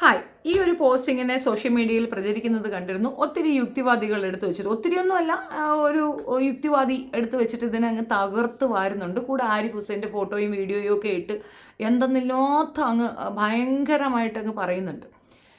Hi ഈ ഒരു post ഇങ്ങനെ സോഷ്യൽ മീഡിയയിൽ പ്രചരിക്കുന്നത് കണ്ടിരുന്നു. ഒത്തിരി യുക്തിവാദികൾ എടുത്തു വെച്ചിട്ട് ഒത്തിരിയൊന്നുമല്ല ഒരു യുക്തിവാദി എടുത്തു വെച്ചിട്ട് ഇതിനെ അങ്ങ് തകർത്ത് വാരുന്നുണ്ട്. കൂടെ ആരിഫ് ഹുസൈന്റെ ഫോട്ടോയും വീഡിയോയും ഒക്കെ ഇട്ട് എന്തെന്നില്ലാത്ത അങ്ങ് ഭയങ്കരമായിട്ട് അങ്ങ് പറയുന്നുണ്ട്.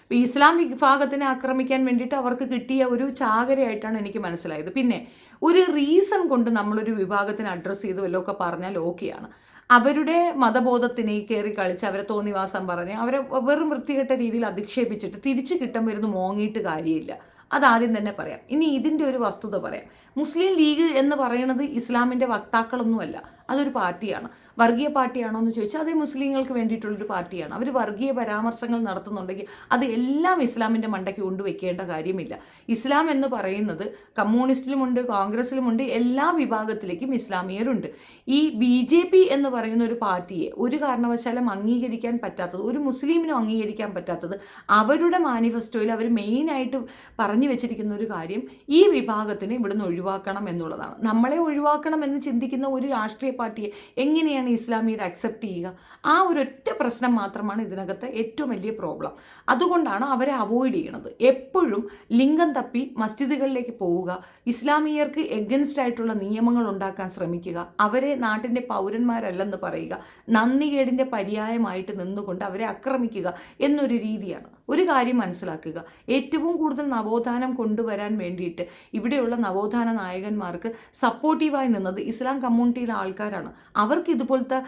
ഇപ്പോൾ ഇസ്ലാം വിഭാഗത്തിനെ ആക്രമിക്കാൻ വേണ്ടിയിട്ട് അവർക്ക് കിട്ടിയ ഒരു ചാകരയായിട്ടാണ് എനിക്ക് മനസ്സിലായത്. പിന്നെ ഒരു റീസൺ കൊണ്ട് നമ്മളൊരു വിഭാഗത്തിന് അഡ്രസ്സ് ചെയ്ത് വല്ലതൊക്കെ പറഞ്ഞാൽ ഓക്കെയാണ് അവരുടെ മതബോധത്തിനെ കയറി കളിച്ച് അവരെ തോന്നിവാസം പറഞ്ഞ് അവരെ വെറും വൃത്തികെട്ട രീതിയിൽ അധിക്ഷേപിച്ചിട്ട് തിരിച്ചു കിട്ടുമ്പോൾ വരുന്ന മോങ്ങിയിട്ട് കാര്യമില്ല. അതാദ്യം തന്നെ പറയാം. ഇനി ഇതിന്റെ ഒരു വസ്തുത പറയാം. മുസ്ലിം ലീഗ് എന്ന് പറയുന്നത് ഇസ്ലാമിന്റെ വക്താക്കളൊന്നുമല്ല. അതൊരു പാർട്ടിയാണ്. വർഗീയ പാർട്ടിയാണോ എന്ന് ചോദിച്ചാൽ അതേ മുസ്ലിങ്ങൾക്ക് വേണ്ടിയിട്ടുള്ളൊരു പാർട്ടിയാണ്. അവർ വർഗീയ പരാമർശങ്ങൾ നടത്തുന്നുണ്ടെങ്കിൽ അത് എല്ലാം ഇസ്ലാമിന്റെ മണ്ടയ്ക്ക് കൊണ്ടുവയ്ക്കേണ്ട കാര്യമില്ല. ഇസ്ലാം എന്ന് പറയുന്നത് കമ്മ്യൂണിസ്റ്റിലുമുണ്ട് കോൺഗ്രസിലുമുണ്ട് എല്ലാ വിഭാഗത്തിലേക്കും ഇസ്ലാമിയരുണ്ട്. ഈ ബി ജെ പി എന്ന് പറയുന്ന ഒരു പാർട്ടിയെ ഒരു കാരണവശാലും അംഗീകരിക്കാൻ പറ്റാത്തത് ഒരു മുസ്ലിമിനും അംഗീകരിക്കാൻ പറ്റാത്തത് അവരുടെ മാനിഫെസ്റ്റോയിൽ അവർ മെയിനായിട്ട് പറഞ്ഞു വെച്ചിരിക്കുന്ന ഒരു കാര്യം ഈ വിഭാഗത്തിനെ ഇവിടുന്ന് ഒഴിവാക്കണം എന്നുള്ളതാണ്. നമ്മളെ ഒഴിവാക്കണം എന്ന് ചിന്തിക്കുന്ന ഒരു രാഷ്ട്രീയ പാർട്ടിയെ എങ്ങനെയാണ് ഇസ്ലാമിയർ അക്സെപ്റ്റ് ചെയ്യുക? ആ ഒരൊറ്റ പ്രശ്നം മാത്രമാണ് ഇതിനകത്ത് ഏറ്റവും വലിയ പ്രോബ്ലം അതുകൊണ്ടാണ് അവരെ അവോയ്ഡ് ചെയ്യണത്. എപ്പോഴും ലിംഗം തപ്പി മസ്ജിദുകളിലേക്ക് പോവുക ഇസ്ലാമിയർക്ക് എഗൻസ്റ്റ് ആയിട്ടുള്ള നിയമങ്ങൾ ഉണ്ടാക്കാൻ ശ്രമിക്കുക അവരെ നാട്ടിന്റെ പൗരന്മാരല്ലെന്ന് പറയുക നന്ദികേടിന്റെ പര്യായമായിട്ട് നിന്നുകൊണ്ട് അവരെ ആക്രമിക്കുക എന്നൊരു രീതിയാണ്. ഒരു കാര്യം മനസ്സിലാക്കുക. ഏറ്റവും കൂടുതൽ നവോത്ഥാനം കൊണ്ടുവരാൻ വേണ്ടിയിട്ട് ഇവിടെയുള്ള നവോത്ഥാന നായകന്മാർക്ക് സപ്പോർട്ടീവായി നിന്നത് ഇസ്ലാം കമ്മ്യൂണിറ്റിയിലെ ആൾക്കാരാണ്. അവർക്ക് ഇതുപോലത്തെ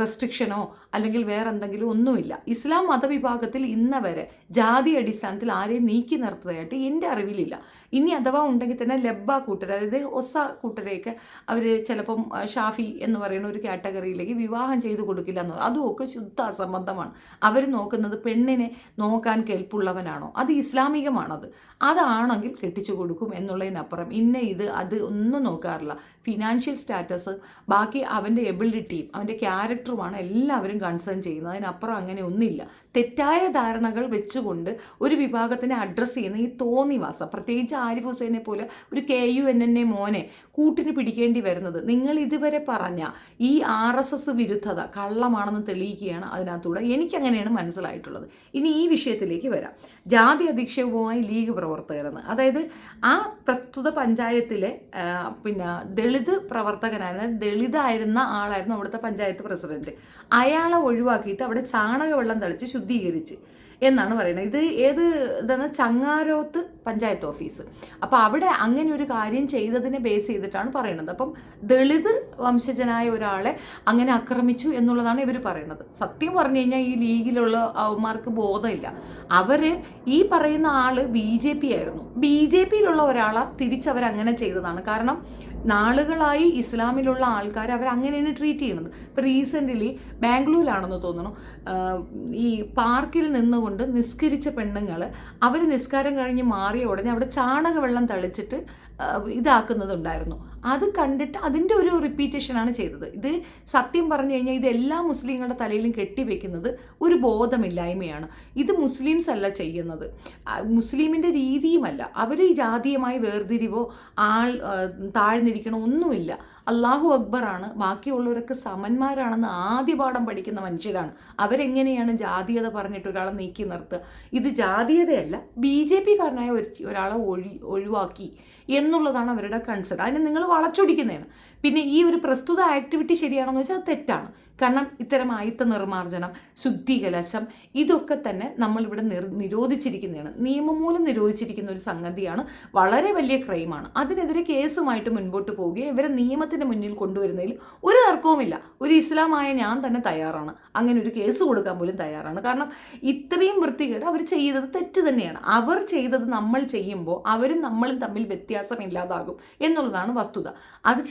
റെസ്ട്രിക്ഷനോ അല്ലെങ്കിൽ വേറെ എന്തെങ്കിലും ഒന്നുമില്ല. ഇസ്ലാം മതവിഭാഗത്തിൽ ഇന്നവരെ ജാതി അടിസ്ഥാനത്തിൽ ആരെയും നീക്കി നിർത്തതായിട്ട് എന്റെ അറിവിലില്ല. ഇനി അഥവാ ഉണ്ടെങ്കിൽ തന്നെ ലബ്ബ കൂട്ടർ അതായത് ഒസ കൂട്ടരെയൊക്കെ അവർ ചിലപ്പം ഷാഫി എന്ന് പറയുന്ന ഒരു കാറ്റഗറിയിലേക്ക് വിവാഹം ചെയ്തു കൊടുക്കില്ല എന്ന് അതുമൊക്കെ ശുദ്ധ അസംബന്ധമാണ്. അവർ നോക്കുന്നത് പെണ്ണിനെ നോക്കാൻ കെൽപ്പുള്ളവനാണോ? അത് ഇസ്ലാമികമാണത്. അതാണെങ്കിൽ കെട്ടിച്ചു കൊടുക്കും എന്നുള്ളതിനപ്പുറം ഇന്ന ഇത് അത് ഒന്നും നോക്കാറില്ല. ഫിനാൻഷ്യൽ സ്റ്റാറ്റസ് ബാക്കി അവന്റെ എബിലിറ്റിയും അവന്റെ ക്യാരക്ടറുമാണ് എല്ലാവരും കൺസേൺ ചെയ്യുന്നത്. അതിനപ്പുറം അങ്ങനെ ഒന്നില്ല തെറ്റായ ധാരണകൾ വെച്ചുകൊണ്ട് ഒരു വിഭാഗത്തിനെ അഡ്രസ്സ് ചെയ്യുന്ന ഈ തോന്നിവാസം പ്രത്യേകിച്ച് ആരിഫ് ഹുസൈനെ പോലെ ഒരു K U N N A മോനെ കൂട്ടിന് പിടിക്കേണ്ടി വരുന്നത്. നിങ്ങൾ ഇതുവരെ പറഞ്ഞ ഈ ആർ എസ് എസ് വിരുദ്ധത കള്ളമാണെന്ന് തെളിയിക്കുകയാണ് അതിനകത്തൂടെ. എനിക്കങ്ങനെയാണ് മനസ്സിലായിട്ടുള്ളത്. ഇനി ഈ വിഷയത്തിലേക്ക് വരാം. ജാതി അധിക്ഷേപവുമായി ലീഗ് പ്രവർത്തകരെന്ന്. അതായത് ആ പ്രസ്തുത പഞ്ചായത്തിലെ പിന്നെ പ്രവർത്തകനായ ദളിതായിരുന്ന ആളായിരുന്നു അവിടുത്തെ പഞ്ചായത്ത് പ്രസിഡന്റ്. അയാളെ ഒഴിവാക്കിയിട്ട് അവിടെ ചാണകവെള്ളം തളിച്ച് ശുദ്ധീകരിച്ച് എന്നാണ് പറയുന്നത്. ഇത് ഏത് ഇതാണ്? ചങ്ങാരോത്ത് പഞ്ചായത്ത് ഓഫീസ്. അപ്പോൾ അവിടെ അങ്ങനെ ഒരു കാര്യം ചെയ്തതിനെ ബേസ് ചെയ്തിട്ടാണ് പറയുന്നത്. അപ്പം ദളിത് വംശജനായ ഒരാളെ അങ്ങനെ ആക്രമിച്ചു എന്നുള്ളതാണ് ഇവർ പറയുന്നത്. സത്യം പറഞ്ഞു കഴിഞ്ഞാൽ ഈ ലീഗിലുള്ള അവന്മാർക്ക് ബോധമില്ല. അവർ ഈ പറയുന്ന ആൾ ബി ജെ പി ആയിരുന്നു. ബി ജെ പിയിലുള്ള ഒരാളെ തിരിച്ചവരങ്ങനെ ചെയ്തതാണ്. കാരണം നാളുകളായി ഇസ്ലാമിലുള്ള ആൾക്കാർ അവർ അങ്ങനെയാണ് ട്രീറ്റ് ചെയ്യുന്നത്. ഇപ്പോൾ റീസെന്റ്ലി ബാംഗ്ലൂരിലാണെന്ന് തോന്നുന്നു ഈ പാർക്കിൽ നിന്നുകൊണ്ട് നിസ്കരിച്ച പെണ്ണുങ്ങൾ അവർ നിസ്കാരം കഴിഞ്ഞ് മാറിയ ഉടനെ അവിടെ ചാണകവെള്ളം തളിച്ചിട്ട് ഇതാക്കുന്നതുണ്ടായിരുന്നു. അത് കണ്ടിട്ട് അതിന്റെ ഒരു റിപ്പീറ്റേഷനാണ് ചെയ്തത്. ഇത് സത്യം പറഞ്ഞു കഴിഞ്ഞാൽ ഇത് എല്ലാ മുസ്ലിങ്ങളുടെ തലയിലും കെട്ടിവെക്കുന്നത് ഒരു ബോധമില്ലായ്മയാണ്. ഇത് മുസ്ലിംസ് അല്ല ചെയ്യുന്നത്. മുസ്ലിമിന്റെ രീതിയുമല്ല. അവർ ജാതീയമായി വേർതിരിവോ ആൾ താഴ്ന്നിരിക്കണോ ഒന്നുമില്ല. അള്ളാഹു അക്ബറാണ് ബാക്കിയുള്ളവരൊക്കെ സമന്മാരാണെന്ന് ആദ്യ പാഠം പഠിക്കുന്ന മനുഷ്യരാണ്. അവരെങ്ങനെയാണ് ജാതീയത പറഞ്ഞിട്ട് ഒരാളെ നീക്കി നിർത്തുക? ഇത് ജാതീയതയല്ല ബി ജെ ഒരു ഒരാളെ ഒഴി ഒഴിവാക്കി എന്നുള്ളതാണ് അവരുടെ കൺസേൺ അതിനെ നിങ്ങൾ വളച്ചൊടിക്കുന്നതാണ്. പിന്നെ ഈ ഒരു പ്രസ്തുത ആക്ടിവിറ്റി ശരിയാണെന്ന് വെച്ചാൽ അത് തെറ്റാണ്. കാരണം ഇത്തരം ആയുത്ത നിർമ്മാർജനം ശുദ്ധികലശം ഇതൊക്കെ തന്നെ നമ്മളിവിടെ നിർ നിരോധിച്ചിരിക്കുന്നതാണ്. നിയമം മൂലം നിരോധിച്ചിരിക്കുന്ന ഒരു സംഗതിയാണ് വളരെ വലിയ ക്രൈമാണ്. അതിനെതിരെ കേസുമായിട്ട് മുൻപോട്ട് പോവുകയും ഇവരെ നിയമത്തിന്റെ മുന്നിൽ കൊണ്ടുവരുന്നതിൽ ഒരു തർക്കവുമില്ല. ഒരു ഇസ്ലാമായ ഞാൻ തന്നെ തയ്യാറാണ്. അങ്ങനെ ഒരു കേസ് കൊടുക്കാൻ പോലും തയ്യാറാണ്. കാരണം ഇത്രയും വൃത്തികേട് അവർ ചെയ്തത് തെറ്റ് തന്നെയാണ്. അവർ ചെയ്തത് നമ്മൾ ചെയ്യുമ്പോൾ അവരും നമ്മളും തമ്മിൽ വ്യത്യാസം ഇല്ലാതാകും എന്നുള്ളതാണ് വസ്തുത. അത്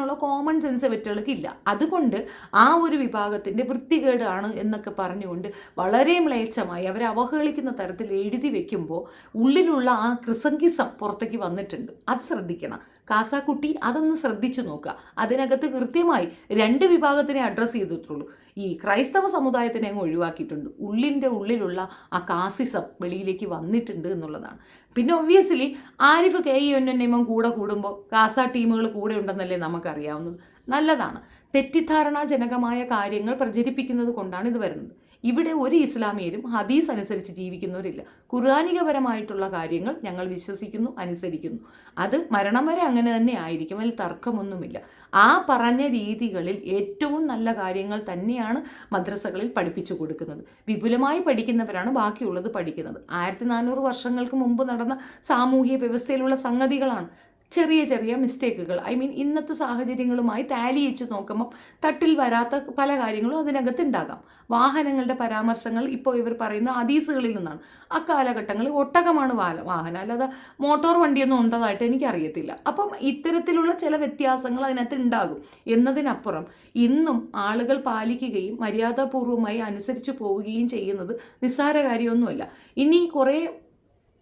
ചിന്തിക്കാനുള്ള കോമൺ സെൻസ് ഇവറ്റുകൾക്ക് ഇല്ല അതുകൊണ്ട് ആ ഒരു വിഭാഗത്തിന്റെ വൃത്തികേടാണ് എന്നൊക്കെ പറഞ്ഞുകൊണ്ട് വളരെ മ്ലേച്ഛമായി അവരെ അവഹേളിക്കുന്ന തരത്തിൽ എഴുതി വെക്കുമ്പോൾ ഉള്ളിലുള്ള ആ ക്രിസംഗിസം പുറത്തേക്ക് വന്നിട്ടുണ്ട്. അത് ശ്രദ്ധിക്കണം. കാസാക്കുട്ടി അതൊന്ന് ശ്രദ്ധിച്ചു നോക്കുക. അതിനകത്ത് കൃത്യമായി രണ്ട് വിഭാഗത്തിനെ അഡ്രസ്സ് ചെയ്തിട്ടുള്ളൂ. ഈ ക്രൈസ്തവ സമുദായത്തിനെ അങ്ങ് ഒഴിവാക്കിയിട്ടുണ്ട്. ഉള്ളിന്റെ ഉള്ളിലുള്ള ആ കാസിസം വെളിയിലേക്ക് വന്നിട്ടുണ്ട് എന്നുള്ളതാണ്. പിന്നെ obviously Arif K E N കൂടെ കൂടുമ്പോൾ കാസ ടീമുകൾ കൂടെ ഉണ്ടെന്നല്ലേ നമുക്കറിയാവുന്നത്. നല്ലതാണ്. തെറ്റിദ്ധാരണാജനകമായ കാര്യങ്ങൾ പ്രചരിപ്പിക്കുന്നത് കൊണ്ടാണ് ഇത് വരുന്നത്. ഇവിടെ ഒരു ഇസ്ലാമിയരും ഹദീസ് അനുസരിച്ച് ജീവിക്കുന്നവരില്ല. ഖുർആാനികപരമായിട്ടുള്ള കാര്യങ്ങൾ ഞങ്ങൾ വിശ്വസിക്കുന്നു അനുസരിക്കുന്നു. അത് മരണം വരെ അങ്ങനെ തന്നെ ആയിരിക്കും. അതിൽ തർക്കമൊന്നുമില്ല. ആ പറഞ്ഞ രീതികളിൽ ഏറ്റവും നല്ല കാര്യങ്ങൾ തന്നെയാണ് മദ്രസകളിൽ പഠിപ്പിച്ചു കൊടുക്കുന്നത്. വിപുലമായി പഠിക്കുന്നവരാണ് ബാക്കിയുള്ളത് പഠിക്കുന്നത്. ആയിരത്തി നാനൂറ് വർഷങ്ങൾക്ക് മുമ്പ് നടന്ന സാമൂഹ്യ വ്യവസ്ഥയിലുള്ള സംഗതികളാണ്. ചെറിയ ചെറിയ മിസ്റ്റേക്കുകൾ. ഐ മീൻ ഇന്നത്തെ സാഹചര്യങ്ങളുമായി താലിയിച്ച് വെച്ച് നോക്കുമ്പോൾ തട്ടിൽ വരാത്ത പല കാര്യങ്ങളും അതിനകത്ത് ഉണ്ടാകാം വാഹനങ്ങളുടെ പരാമർശങ്ങൾ ഇപ്പോൾ ഇവർ പറയുന്ന അതീസുകളിൽ നിന്നാണ്. ആ കാലഘട്ടങ്ങളിൽ ഒട്ടകമാണ് വാഹനം. അല്ലാതെ മോട്ടോർ വണ്ടിയൊന്നും ഉണ്ടതായിട്ട് എനിക്കറിയത്തില്ല. അപ്പം ഇത്തരത്തിലുള്ള ചില വ്യത്യാസങ്ങൾ അതിനകത്ത് ഉണ്ടാകും എന്നതിനപ്പുറം ഇന്നും ആളുകൾ പാലിക്കുകയും മര്യാദാപൂർവമായി അനുസരിച്ച് പോവുകയും ചെയ്യുന്നത് നിസ്സാര കാര്യമൊന്നുമല്ല. ഇനി കുറേ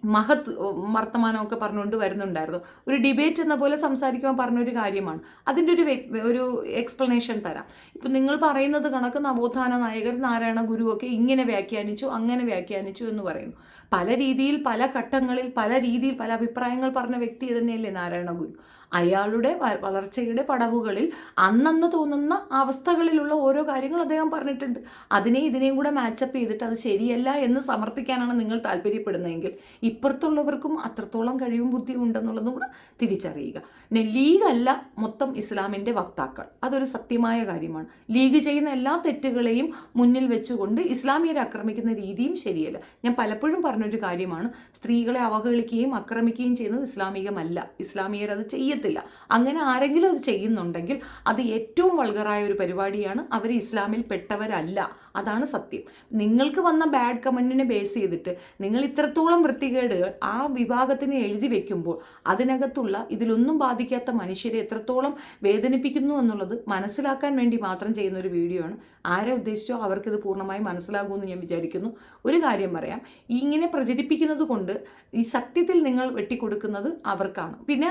മഹത് വർത്തമാനമൊക്കെ പറഞ്ഞുകൊണ്ട് വരുന്നുണ്ടായിരുന്നു. ഒരു ഡിബേറ്റ് എന്ന പോലെ സംസാരിക്കുമ്പോൾ പറഞ്ഞൊരു കാര്യമാണ്. അതിന്റെ ഒരു ഒരു എക്സ്പ്ലനേഷൻ തരാം. ഇപ്പം നിങ്ങൾ പറയുന്നത് കണക്ക് നവോത്ഥാന നായകർ നാരായണ ഗുരുവൊക്കെ ഇങ്ങനെ വ്യാഖ്യാനിച്ചു അങ്ങനെ വ്യാഖ്യാനിച്ചു എന്ന് പറയുന്നു. പല രീതിയിൽ പല ഘട്ടങ്ങളിൽ പല രീതിയിൽ പല അഭിപ്രായങ്ങൾ പറഞ്ഞ വ്യക്തി തന്നെയല്ലേ നാരായണ ഗുരു? അയാളുടെ വളർച്ചയുടെ പടവുകളിൽ അന്നന്ന് തോന്നുന്ന അവസ്ഥകളിലുള്ള ഓരോ കാര്യങ്ങൾ അദ്ദേഹം പറഞ്ഞിട്ടുണ്ട്. അതിനെ ഇതിനെയും കൂടെ മാച്ചപ്പ് ചെയ്തിട്ട് അത് ശരിയല്ല എന്ന് സമർത്ഥിക്കാനാണ് നിങ്ങൾ താല്പര്യപ്പെടുന്നതെങ്കിൽ ഇപ്പുറത്തുള്ളവർക്കും അത്രത്തോളം കഴിവും ബുദ്ധിയും ഉണ്ടെന്നുള്ളതും കൂടെ തിരിച്ചറിയുക. പിന്നെ ലീഗല്ല മൊത്തം ഇസ്ലാമിന്റെ വക്താക്കൾ. അതൊരു സത്യമായ കാര്യമാണ്. ലീഗ് ചെയ്യുന്ന എല്ലാ തെറ്റുകളെയും മുന്നിൽ വെച്ചുകൊണ്ട് ഇസ്ലാമിയരെ ആക്രമിക്കുന്ന രീതിയും ശരിയല്ല. ഞാൻ പലപ്പോഴും പറഞ്ഞൊരു കാര്യമാണ് സ്ത്രീകളെ അവഹേളിക്കുകയും ആക്രമിക്കുകയും ചെയ്യുന്നത് ഇസ്ലാമികമല്ല. ഇസ്ലാമിയർ അത് ചെയ്യത്തില്ല അങ്ങനെ ആരെങ്കിലും അത് ചെയ്യുന്നുണ്ടെങ്കിൽ അത് ഏറ്റവും വൾഗറായ ഒരു പരിപാടിയാണ്. അവർ ഇസ്ലാമിൽ പെട്ടവരല്ല. അതാണ് സത്യം. നിങ്ങൾക്ക് വന്ന ബാഡ് കമന്റിനെ ബേസ് ചെയ്തിട്ട് നിങ്ങൾ ഇത്രത്തോളം വൃത്തികേടുകൾ ആ വിഭാഗത്തിന് എഴുതി വെക്കുമ്പോൾ അതിനകത്തുള്ള ഇതിലൊന്നും ബാധിക്കാത്ത മനുഷ്യരെ എത്രത്തോളം വേദനിപ്പിക്കുന്നു എന്നുള്ളത് മനസ്സിലാക്കാൻ വേണ്ടി മാത്രം ചെയ്യുന്ന ഒരു വീഡിയോ ആണ്. ആരെ ഉദ്ദേശിച്ചോ അവർക്കിത് പൂർണമായും മനസ്സിലാകുമെന്ന് ഞാൻ വിചാരിക്കുന്നു. ഒരു കാര്യം പറയാം. ഇങ്ങനെ പ്രചരിപ്പിക്കുന്നത് കൊണ്ട് ഈ സത്യത്തിൽ നിങ്ങൾ വെട്ടിക്കൊടുക്കുന്നത് അവർക്കാണ്. പിന്നെ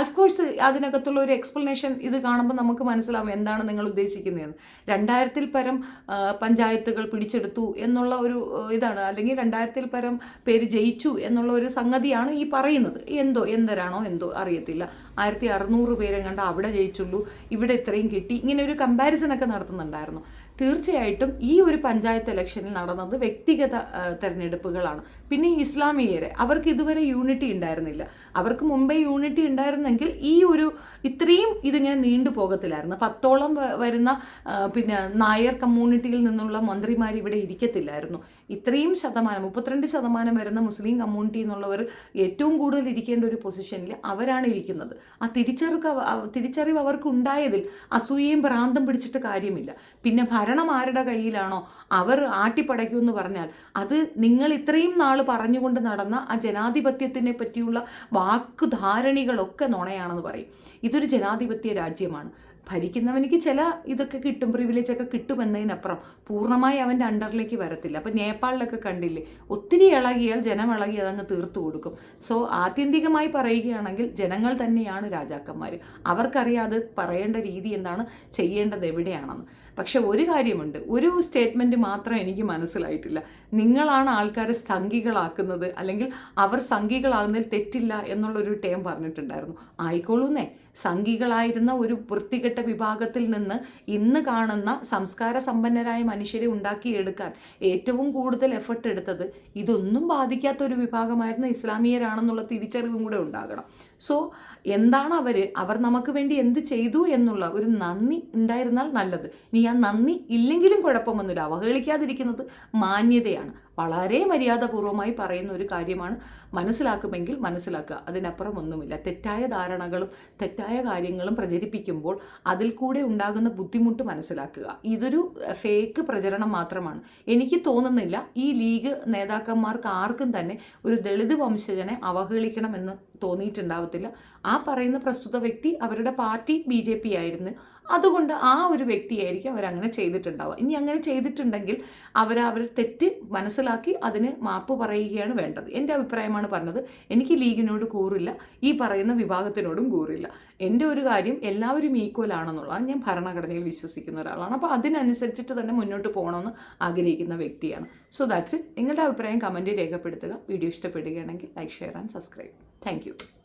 അഫ്കോഴ്സ് അതിനകത്തുള്ള ഒരു എക്സ്പ്ലനേഷൻ ഇത് കാണുമ്പോൾ നമുക്ക് മനസ്സിലാവും എന്താണ് നിങ്ങൾ ഉദ്ദേശിക്കുന്നതെന്ന്. രണ്ടായിരത്തിൽ പരം പഞ്ചായത്തുകൾ പിടിച്ചെടുത്തു എന്നുള്ള ഒരു ഇതാണ്. അല്ലെങ്കിൽ രണ്ടായിരത്തിൽ പരം പേര് ജയിച്ചു എന്നുള്ള ഒരു സംഗതിയാണ് ഈ പറയുന്നത്. എന്തോ എന്തരാണോ എന്തോ അറിയത്തില്ല. ആയിരത്തി അറുന്നൂറ് പേരെ കണ്ട അവിടെ ജയിച്ചുള്ളൂ ഇവിടെ ഇത്രയും കിട്ടി. ഇങ്ങനെ ഒരു കമ്പാരിസനൊക്കെ നടത്തുന്നുണ്ടായിരുന്നു. തീർച്ചയായിട്ടും ഈ ഒരു പഞ്ചായത്ത് ഇലക്ഷനിൽ നടന്നത് വ്യക്തിഗത തെരഞ്ഞെടുപ്പുകളാണ്. പിന്നെ ഇസ്ലാമിയരെ അവർക്ക് ഇതുവരെ യൂണിറ്റി ഉണ്ടായിരുന്നില്ല. അവർക്ക് മുമ്പേ യൂണിറ്റി ഉണ്ടായിരുന്നെങ്കിൽ ഈ ഒരു ഇത്രയും ഇതിങ്ങനെ നീണ്ടു പോകത്തില്ലായിരുന്നു. പത്തോളം വരുന്ന പിന്നെ നായർ കമ്മ്യൂണിറ്റിയിൽ നിന്നുള്ള മന്ത്രിമാർ ഇവിടെ ഇരിക്കത്തില്ലായിരുന്നു. ഇത്രയും ശതമാനം മുപ്പത്തിരണ്ട് ശതമാനം വരുന്ന മുസ്ലിം കമ്മ്യൂണിറ്റി എന്നുള്ളവർ ഏറ്റവും കൂടുതൽ ഇരിക്കേണ്ട ഒരു പൊസിഷനിൽ അവരാണ് ഇരിക്കുന്നത്. ആ തിരിച്ചറിവ് തിരിച്ചറിവ് അവർക്ക് ഉണ്ടായതിൽ അസൂയയും ഭ്രാന്തം പിടിച്ചിട്ട് കാര്യമില്ല. പിന്നെ ഭരണം ആരുടെ കയ്യിലാണോ? അവർ ആട്ടിപ്പടയ്ക്കുമെന്ന് പറഞ്ഞാൽ അത് നിങ്ങൾ ഇത്രയും നാൾ പറഞ്ഞുകൊണ്ട് നടന്ന ആ ജനാധിപത്യത്തിനെ പറ്റിയുള്ള വാക്കുധാരണികളൊക്കെ നുണയാണെന്ന് പറയും. ഇതൊരു ജനാധിപത്യ രാജ്യമാണ്. ഭരിക്കുന്നവനിക്ക് ചില ഇതൊക്കെ കിട്ടും പ്രിവിലേജ് ഒക്കെ കിട്ടുമെന്നതിനപ്പുറം പൂർണമായി അവന്റെ അണ്ടറിലേക്ക് വരത്തില്ല. അപ്പം നേപ്പാളിലൊക്കെ കണ്ടില്ലേ ഒത്തിരി ഇളകിയാൽ ജനം ഇളകി അതങ്ങ് തീർത്തു കൊടുക്കും. സോ ആത്യന്തികമായി പറയുകയാണെങ്കിൽ ജനങ്ങൾ തന്നെയാണ് രാജാക്കന്മാർ അവർക്കറിയാതെ പറയേണ്ട രീതി എന്താണ് ചെയ്യേണ്ടത് എവിടെയാണെന്ന്. പക്ഷെ ഒരു കാര്യമുണ്ട്. ഒരു സ്റ്റേറ്റ്മെന്റ് മാത്രം എനിക്ക് മനസ്സിലായിട്ടില്ല. നിങ്ങളാണ് ആൾക്കാരെ സംഘികളാക്കുന്നത് അല്ലെങ്കിൽ അവർ സംഘികളാകുന്നതിൽ തെറ്റില്ല എന്നുള്ളൊരു ടേം പറഞ്ഞിട്ടുണ്ടായിരുന്നു. ആയിക്കോളൂന്നേ. സംഘികളായിരുന്ന ഒരു വൃത്തികെട്ട വിഭാഗത്തിൽ നിന്ന് ഇന്ന് കാണുന്ന സംസ്കാര സമ്പന്നരായ മനുഷ്യരെ ഉണ്ടാക്കിയെടുക്കാൻ ഏറ്റവും കൂടുതൽ എഫർട്ട് എടുത്തത് ഇതൊന്നും ബാധിക്കാത്ത ഒരു വിഭാഗമായിരുന്ന ഇസ്ലാമിയരാണെന്നുള്ള തിരിച്ചറിവും കൂടെ ഉണ്ടാകണം. സോ എന്താണ് അവർ അവർ നമുക്ക് വേണ്ടി എന്ത് ചെയ്തു എന്നുള്ള ഒരു നന്ദി ഉണ്ടായിരുന്നാൽ നല്ലത്. ഇനി ആ നന്ദി ഇല്ലെങ്കിലും കുഴപ്പമൊന്നുമില്ല. അവഹേളിക്കാതിരിക്കുന്നത് മാന്യതയാണ്. വളരെ മര്യാദപൂർവമായി പറയുന്ന ഒരു കാര്യമാണ് മനസ്സിലാക്കുമെങ്കിൽ മനസ്സിലാക്കുക. അതിനപ്പുറം ഒന്നുമില്ല. തെറ്റായ ധാരണകളും തെറ്റായ കാര്യങ്ങളും പ്രചരിപ്പിക്കുമ്പോൾ അതിൽ കൂടെ ഉണ്ടാകുന്ന ബുദ്ധിമുട്ട് മനസ്സിലാക്കുക. ഇതൊരു ഫേക്ക് പ്രചരണം മാത്രമാണ്. എനിക്ക് തോന്നുന്നില്ല ഈ ലീഗ് നേതാക്കന്മാർക്ക് ആർക്കും തന്നെ ഒരു ദളിത് വംശജനെ അവഹേളിക്കണമെന്ന് തോന്നിയിട്ടുണ്ടാവത്തില്ല ആ പറയുന്ന പ്രസ്തുത വ്യക്തി അവരുടെ പാർട്ടി ബി ജെ പി ആയിരുന്നു. അതുകൊണ്ട് ആ ഒരു വ്യക്തിയായിരിക്കും അവരങ്ങനെ ചെയ്തിട്ടുണ്ടാവുക. ഇനി അങ്ങനെ ചെയ്തിട്ടുണ്ടെങ്കിൽ അവർ അവർ തെറ്റ് മനസ്സിലാക്കി അതിന് മാപ്പ് പറയുകയാണ് വേണ്ടത്. എന്റെ അഭിപ്രായമാണ് പറഞ്ഞത്. എനിക്ക് ലീഗിനോട് കൂറില്ല. ഈ പറയുന്ന വിഭാഗത്തിനോടും കൂറില്ല. എന്റെ ഒരു കാര്യം എല്ലാവരും ഈക്വൽ ആണെന്നുള്ളതാണ്. ഞാൻ ഭരണഘടനയിൽ വിശ്വസിക്കുന്ന ഒരാളാണ്. അപ്പോൾ അതിനനുസരിച്ചിട്ട് തന്നെ മുന്നോട്ട് പോകണമെന്ന് ആഗ്രഹിക്കുന്ന വ്യക്തിയാണ്. സോ ദാറ്റ്സ് ഇറ്റ് നിങ്ങളുടെ അഭിപ്രായം കമന്റ് രേഖപ്പെടുത്തുക. വീഡിയോ ഇഷ്ടപ്പെടുകയാണെങ്കിൽ like share and subscribe thank